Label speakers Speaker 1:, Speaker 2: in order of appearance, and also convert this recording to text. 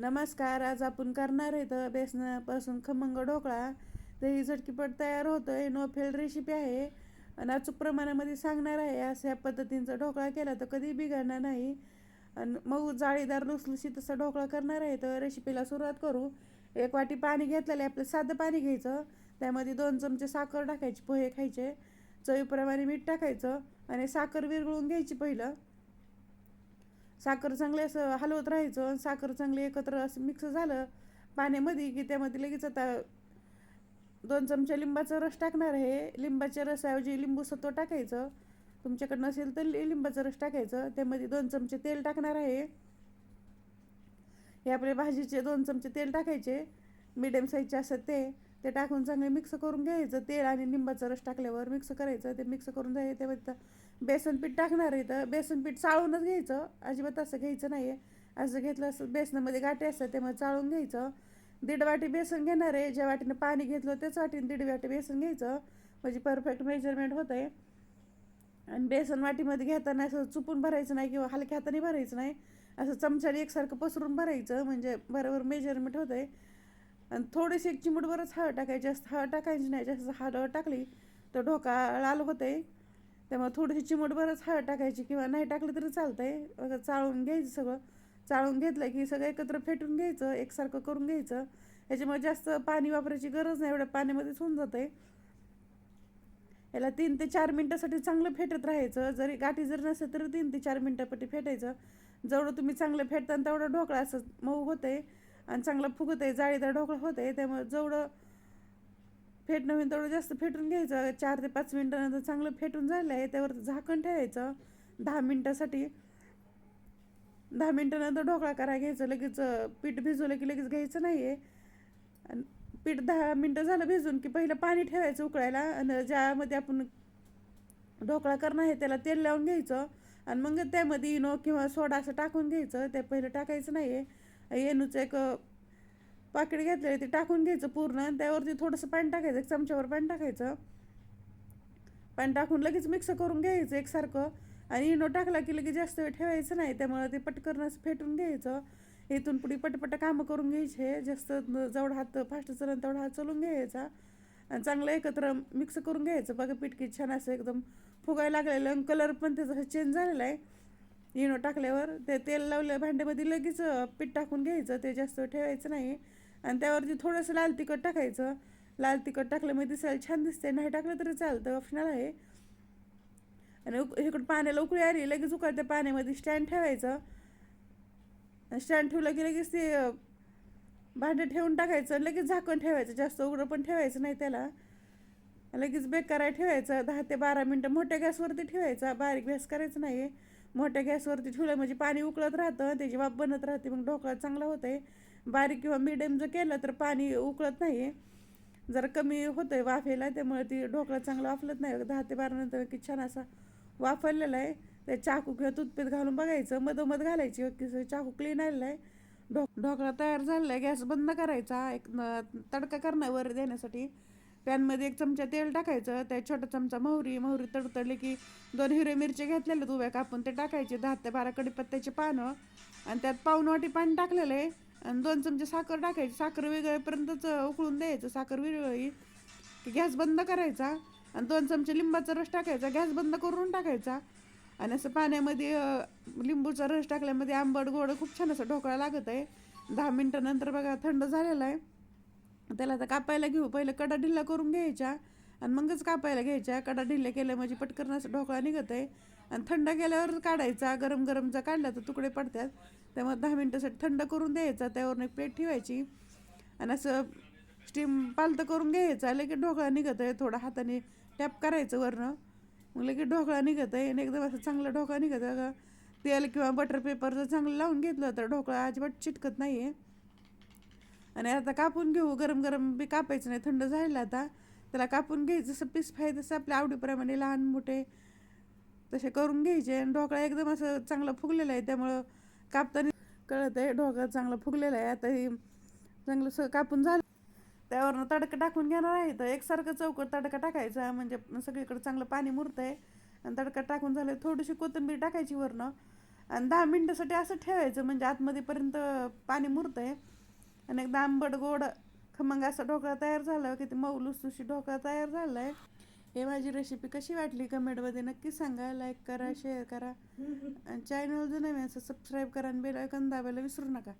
Speaker 1: नमस्कार आज आपण करणार आहे तर बेसनापासून खमंग ढोकळा. दही झटकीपट तयार होतोय नो फेल रेसिपी आहे. आणि अचूक प्रमाणामध्ये सांगणार आहे अशा पद्धतींचा ढोकळा केला तर कधी बिघडणार नाही. आणि मऊ जाळीदार लुसलुशी तसा ढोकळा करणार आहे तर रेसिपीला सुरुवात करू. एक वाटी पाणी घेतलेलं आहे आपलं साधं पाणी घ्यायचं. त्यामध्ये दोन चमचे साखर टाकायची पोहे खायचे. चवीप्रमाणे मीठ टाकायचं आणि साखर विरघळून घ्यायची पहिलं. साखर चांगले असं हलवत राहायचं साखर चांगली एकत्र असं मिक्स झालं पाण्यामध्ये की त्यामध्ये लगेच आता दोन चमचा लिंबाचा रस टाकणार आहे. लिंबाच्या रसाऐवजी लिंबू सत्व टाकायचं. तुमच्याकडे नसेल तर लिंबाचा रस टाकायचं. त्यामध्ये दोन चमचे तेल टाकणार आहे. हे आपले भाजीचे दोन चमचे तेल टाकायचे. मिडियम साईजचे असतात ते. ते टाकून चांगले मिक्स करून घ्यायचं. तेल आणि लिंबाचा रस टाकल्यावर मिक्स करायचं. ते मिक्स करून जायचं त्यामध्ये बेसनपीठ बेसन पीठ टाकणार आहे तर बेसन पीठ चाळूनच घ्यायचं. अजिबात असं घ्यायचं नाही आहे असं घेतलं असं बेसनामध्ये गाठी असतात त्यामुळे चाळून घ्यायचं. दीड वाटी बेसन घेणार आहे. ज्या वाटीनं पाणी घेतलं त्याच वाटीनं दीड वाटी बेसन घ्यायचं. म्हणजे परफेक्ट मेजरमेंट होतं आहे आणि बेसन वाटीमध्ये घेताना असं चुपून भरायचं नाही किंवा हलक्या हाताने भरायचं नाही. असं चमच्याने एकसारखं पसरून भरायचं. म्हणजे बरोबर मेजरमेंट होतं आहे आणि थोडीशी एक चिमूटभरच हळद टाकायची. जास्त हळद टाकायची नाही. जास्त हळद टाकली तर ढोका लाल होते त्यामुळे थोडीशी चिमटभरच हळद टाकायची किंवा नाही टाकली तरी चालतं आहे चाळून घ्यायचं सगळं. चाळून घेतलं की सगळं एकत्र फेटून घ्यायचं एकसारखं करून घ्यायचं. याच्यामुळे जास्त पाणी वापरायची गरज नाही एवढ्या पाण्यामध्येच होऊन जाते याला तीन ते चार मिनटासाठी चांगलं फेटत राहायचं. जरी गाठी जर नसेल तरी तीन ते चार मिनटापट्टी फेटायचं. जेवढं तुम्ही चांगलं फेटता तेवढं ढोकळा असं मऊ होते आणि चांगला फुगत आहे जाळीदार ढोकळा आहे त्यामुळे जेवढं फेटणं होईल तेवढं जास्त फेटून घ्यायचं. चार ते पाच मिनटानंतर चांगलं फेटून झालं आहे त्यावर झाकण ठेवायचं. दहा मिनटासाठी दहा मिनटानंतर ढोकळा करायला घ्यायचं. लगेच पीठ भिजवलं की लगेच घ्यायचं नाही आहे आणि पीठ दहा मिनटं झालं भिजून की पहिलं पाणी ठेवायचं उकळायला. आणि ज्यामध्ये आपण ढोकळा करणं आहे त्याला तेल लावून घ्यायचं. आणि मग त्यामध्ये इनो किंवा सोडा असं टाकून घ्यायचं. ते पहिलं टाकायचं नाही आहे येणूचं एक पाकिट घेतलेलं ते टाकून घ्यायचं पूर्ण आणि त्यावरती थोडंसं पाणी टाकायचं एक चमच्यावर पाणी टाकायचं. पाणी टाकून लगेच मिक्स करून घ्यायचं एकसारखं. आणि इनो टाकला की लगेच जास्त वेळ ठेवायचं नाही त्यामुळं ते पटकन असं फेटून घ्यायचं. इथून पुढे पटपट कामं करून घ्यायचे जास्त जवळ हात फास्ट चलन तेवढा हात चलून घ्यायचा. आणि चांगलं एकत्र मिक्स करून घ्यायचं. बघा पिटकी छान असं एकदम फुगायला लागलेलं आणि कलर पण त्याचा चेंज झालेला आहे. इनो टाकल्यावर ते तेल लावलं भांड्यामध्ये लगेच पीठ टाकून घ्यायचं ते जास्त वेळ ठेवायचं नाही. आणि त्यावरती थोडंसं लाल तिखट टाकायचं. लाल तिखट टाकलं मग दिसायला छान दिसते नाही टाकलं तरी चालतं. ऑप्शनल आहे. आणि उक इकडं पाण्याला उकळी आली लगेच उकळत्या पाण्यामध्ये स्टँड ठेवायचं. स्टँड ठेवलं की लगेच ते भांडं ठेवून टाकायचं लगेच झाकण ठेवायचं. जास्त उघडं पण ठेवायचं नाही त्याला. लगेच बेक करायला ठेवायचं. दहा ते बारा मिनटं मोठ्या गॅसवरती ठेवायचा. बारीक गॅस करायचं नाही मोठ्या गॅसवरती ठेवलं म्हणजे पाणी उकळत राहतं. त्याची वाफ बनत राहते. मग ढोकळा चांगला होतंय. बारीक किंवा मिडियम जर केलं तर पाणी उकळत नाही जरा कमी होतं आहे वाफेला त्यामुळे ती ढोकळा चांगला वाफलत नाही. दहा ते बारा नंतर की छान असा वाफरलेला आहे. ते चाकू किंवा टूथपेस्ट घालून बघायचं. मधोमध घालायची. की चाकू क्लीन आलेला आहे. ढो ढोकळा तयार झालेला आहे. गॅस बंद करायचा. एक तडका करणं वर देण्यासाठी पॅनमध्ये एक चमचा तेल टाकायचं. त्या छोटा चमचा मोहरी. मोहरी तडतडली की दोन हिरवे मिरची घेतलेले उभ्या कापून. ते टाकायचे. दहा ते बारा कडीपत्त्याचे पानं. आणि त्यात पाऊन वाटी पाणी टाकलेलं आहे. आणि दोन चमचे साखर टाकायची. साखर वेगळेपर्यंतच उकळून द्यायचं. साखर विरळी की गॅस बंद करायचा. आणि दोन चमचे लिंबाचा रस टाकायचा. गॅस बंद करून टाकायचा. आणि असं पाण्यामध्ये लिंबूचा रस टाकल्यामध्ये आंबट गोड खूप छान असं ढोकळा लागत आहे. दहा मिनटानंतर बघा थंड झालेला आहे. त्याला आता कापायला घेऊ. पहिलं कडा ढिल्ला करून घ्यायच्या आणि मगच कापायला घ्यायच्या. कडा ढिल्ल्या केल्या म्हणजे पटकन असं ढोकळा निघत आहे आणि थंड केल्यावर काढायचा. गरम गरमचा काढला तर तुकडे पडतात. त्यामुळे दहा मिनटासाठी थंड करून द्यायचा. त्यावरून एक प्लेट ठेवायची. आणि असं स्टीम पालतं करून घ्यायचा. लगेच ढोकळा निघत आहे थोडा हाताने टॅप करायचं वरनं. मग लगेच ढोकळा निघत आहे आणि एकदम असं चांगला ढोकळा निघत आहे का तेल किंवा बटर पेपर जर चांगलं लावून घेतलं तर ढोकळा अजिबात चिटकत नाही आहे आणि आता कापून घेऊ. गरम गरम बी कापायचं नाही. थंड झालं आता. त्याला कापून घ्यायचं जसं पीस पाहिजे तसं आपल्या आवडीप्रमाणे लहान मोठे तसे करून घ्यायचे. आणि ढोकळा एकदम असं चांगलं फुगलेलं आहे त्यामुळं कापताना कळत आहे ढोकळा चांगला फुगलेला आहे. आता हे चांगलं स कापून झालं. त्यावरनं तडका टाकून घेणार आहे. तर एकसारखं चौकट तडका टाकायचा म्हणजे सगळीकडे चांगलं पाणी मुरतं आहे आणि तडका टाकून झालं थोडीशी कोथिंबीर टाकायची वरनं. आणि दहा मिनटासाठी असं ठेवायचं म्हणजे आतमध्येपर्यंत पाणी मुरतं आहे आणि एकदा आंबट गोड खमंग असा ढोकळा तयार झाला की ते मऊ लुसलुशी ढोकळा तयार झाला आहे हे माझी रेसिपी कशी वाटली कमेंटमध्ये नक्की सांगा लाईक करा शेअर करा. आणि चॅनल जर नवीन असं सबस्क्राईब करा आणि बेल आयकॉन दाबायला विसरू नका.